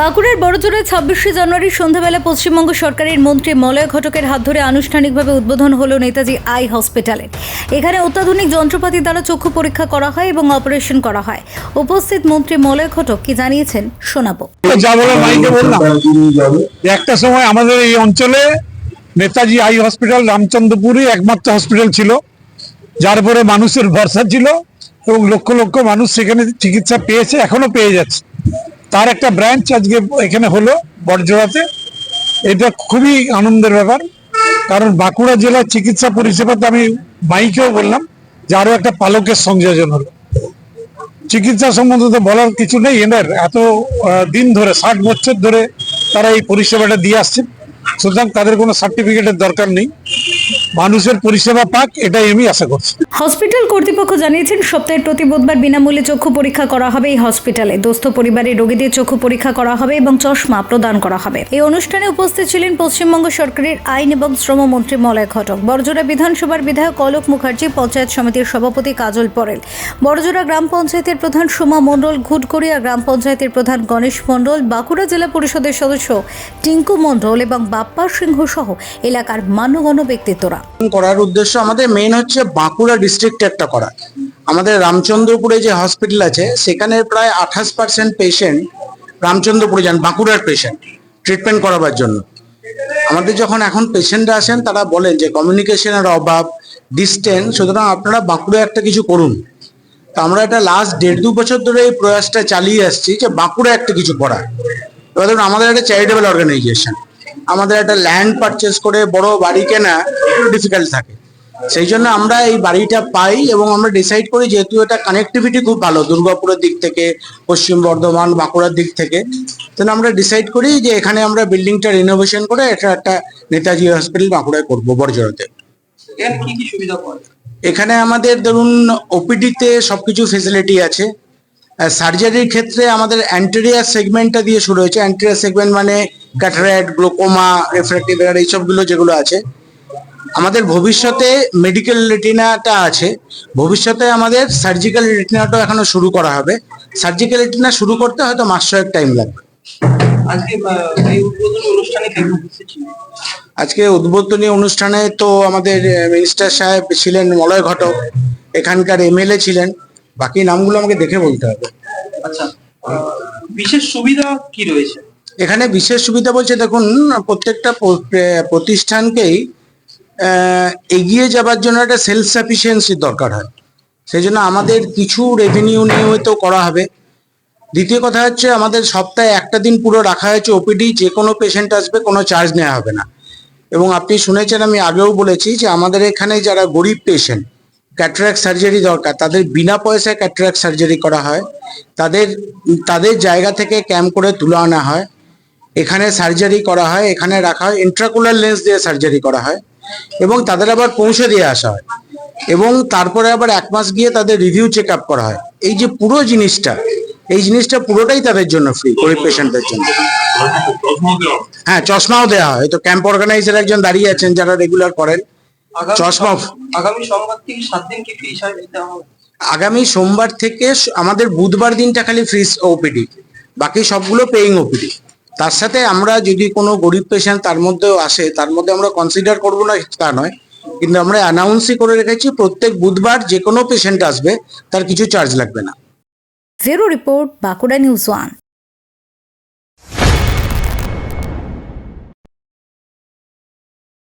বাঁকুড়ার বড়জোড়ায় ছাব্বিশে জানুয়ারি সন্ধ্যাবেলা পশ্চিমবঙ্গ সরকারের মন্ত্রী মলয় ঘটকের হাত ধরে আনুষ্ঠানিকভাবে উদ্বোধন হলো নেতাজি আই হসপিটালের এখানে অত্যাধুনিক যন্ত্রপাতি দ্বারা চক্ষু পরীক্ষা করা হয় এবং অপারেশন করা হয়। উপস্থিত মন্ত্রী মলয় ঘটক কি জানিয়েছেন শোনাবো। যা একটা সময় আমাদের এই অঞ্চলে নেতাজি আই হসপিটাল রামচন্দ্রপুরই একমাত্র হসপিটাল ছিল। যার পরে মানুষের ভরসা ছিল এবং লক্ষ লক্ষ মানুষ সেখানে চিকিৎসা পেয়েছে, এখনও পেয়ে যাচ্ছে। তার একটা ব্রাঞ্চ আজকে এখানে হলো বড়জোড়াতে এটা খুবই আনন্দের ব্যাপার। কারণ বাঁকুড়া জেলার চিকিৎসা পরিষেবাতে আমি মাইকেও বললাম যে আরও একটা পালকের সংযোজন হলো। চিকিৎসা সম্বন্ধে তো বলার কিছু নেই। এনার এত দিন ধরে, ষাট বছর ধরে তারা এই পরিষেবাটা দিয়ে আসছেন। সুতরাং তাদের কোনো সার্টিফিকেটের দরকার নেই। মানুষের পরিষেবা পাক, এটাই আমি আশা করছি। হসপিটাল কর্তৃপক্ষ জানিয়েছেন, সপ্তাহের প্রতি বুধবার বিনামূল্যে চক্ষু পরীক্ষা করা হবে এই হসপিটালে। দুস্থ পরিবারের রোগীদের চক্ষু পরীক্ষা করা হবে এবং চশমা প্রদান করা হবে। এই অনুষ্ঠানে উপস্থিত ছিলেন পশ্চিমবঙ্গ সরকারের আইন এবং শ্রমমন্ত্রী মলয় ঘটক। বড়জোড়া বিধানসভার বিধায়ক অলোক মুখার্জি, পঞ্চায়েত সমিতির সভাপতি কাজল পরেল। বড়জোড়া গ্রাম পঞ্চায়েতের প্রধান সোমা মণ্ডল ঘুটকড়িয়া গ্রাম পঞ্চায়েতের প্রধান গণেশ মণ্ডল, বাঁকুড়া জেলা পরিষদের সদস্য টিঙ্কু মণ্ডল এবং বাপ্পা সিংহ সহ এলাকার মান্যগণ্য ব্যক্তিত্বরা। করার উদ্দেশ্য আমাদের মেইন হচ্ছে বাঁকুড়া ডিস্ট্রিক্টে একটা করা। আমাদের রামচন্দ্রপুরে যে হসপিটাল আছে, সেখানে প্রায় আঠাশ পার্সেন্ট পেশেন্ট রামচন্দ্রপুরে যান, বাঁকুড়ার পেশেন্ট ট্রিটমেন্ট করাবার জন্য। আমাদের যখন এখন পেশেন্টরা আসেন, তারা বলেন যে কমিউনিকেশনের অভাব ডিস্টেন্স সুতরাং আপনারা বাঁকুড়া একটা কিছু করুন। তো আমরা এটা লাস্ট দেড় দু বছর ধরে এই প্রয়াসটা চালিয়ে আসছি যে বাঁকুড়া একটা কিছু করা। এবার ধরুন আমাদের একটা চ্যারিটেবল অর্গানাইজেশন আমাদের একটা ল্যান্ড পারচেস করে বড় বাড়ি কেনা একটু ডিফিকাল্ট থাকে। সেই জন্য আমরা এই বাড়িটা পাই এবং আমরা ডিসাইড করি যেহেতু এটা কানেক্টিভিটি খুব ভালো, দুর্গাপুরের দিক থেকে, পশ্চিম বর্ধমান, বাঁকুড়ার দিক থেকে। তাহলে আমরা ডিসাইড করি যে এখানে আমরা বিল্ডিংটা রিনোভেশন করে এটা একটা নেতাজি হসপিটাল বাঁকুড়ায় করব পাওয়া এখানে আমাদের ধরুন ওপিডিতে সবকিছু ফেসিলিটি আছে। সার্জারির ক্ষেত্রে আমাদের অ্যান্টেরিয়ার সেগমেন্টটা দিয়ে শুরু হয়েছে। অ্যান্টেরিয়ার সেগমেন্ট মানে ক্যাটারাক্ট গ্লোকোমা রেফ্রাক্টিভ এরার এইসবগুলো যেগুলো আছে আমাদের ভবিষ্যতে মেডিকেল রেটিনাটা আছে। ভবিষ্যতে আমাদের সার্জিক্যাল রেটিনাটাও এখনও শুরু করা হবে। সার্জিক্যাল রেটিনা শুরু করতে হয়তো মাস ছয়েক টাইম লাগবে। আজকে এই উদ্বোধনী অনুষ্ঠানে কে উপস্থিত আজকে উদ্বোধনী অনুষ্ঠানে তো আমাদের মিনিস্টার সাহেব ছিলেন মলয় ঘটক এখানকার এমএলএ ছিলেন। বাকি নামগুলো আমাকে দেখে বলতে হবে। আচ্ছা বিশেষ সুবিধা কি রয়েছে? এখানে বিশেষ সুবিধা বলছে, দেখুন, প্রত্যেকটা প্রতিষ্ঠানকেই এগিয়ে যাবার জন্য একটা সেলফ সাফিসিয়েন্সির দরকার হয়। সেই জন্য আমাদের কিছু রেভিনিউ নিয়মিত করা হবে। দ্বিতীয় কথা হচ্ছে, আমাদের সপ্তাহে একটা দিন পুরো রাখা হয়েছে ওপিডি যে কোনো পেশেন্ট আসবে, কোনো চার্জ নেওয়া হবে না। এবং আপনি শুনেছেন, আমি আগেও বলেছি যে আমাদের এখানে যারা গরিব পেশেন্ট ক্যাটারাক্ট সার্জারি দরকার, তাদের বিনা পয়সায় ক্যাটারাক্ট সার্জারি করা হয়। তাদের তাদের জায়গা থেকে ক্যাম্প করে তুলে আনা হয়। এখানে সার্জারি করা হয় এখানে রাখা হয় ইন্ট্রাকুলার লেন্স দিয়ে সার্জারি করা হয় এবং তাদের আবার পৌঁছে দিয়ে আসা হয় এবং তারপরে আবার এক মাস গিয়ে তাদের রিভিউ চেক আপ করা হয়। এই যে পুরো জিনিসটা এই জিনিসটা পুরোটাই তাদের জন্য ফ্রি গরিব পেশেন্টদের জন্য। হ্যাঁ চশমাও দেওয়া হয়। তো ক্যাম্প অর্গানাইজার একজন দাঁড়িয়ে আছেন যারা রেগুলার করেন। চশমা আগামী সোমবার থেকে সাত দিন কি ফি হিসাবে দিতে হবে? আগামী সোমবার থেকে আমাদের বুধবার দিনটা খালি ফ্রি ওপিডি বাকি সবগুলো পেইং ওপিডি তার সাথে আমরা যদি কোনো গরিব পেশেন্ট তার মধ্যেও আসে, তার মধ্যে আমরা কনসিডার করব না তা নয়, কিন্তু আমরা অ্যানাউন্সই করে রেখেছি, প্রত্যেক বুধবার যে কোনো পেশেন্ট আসবে, তার কিছু চার্জ লাগবে না। Zero report Bankura news one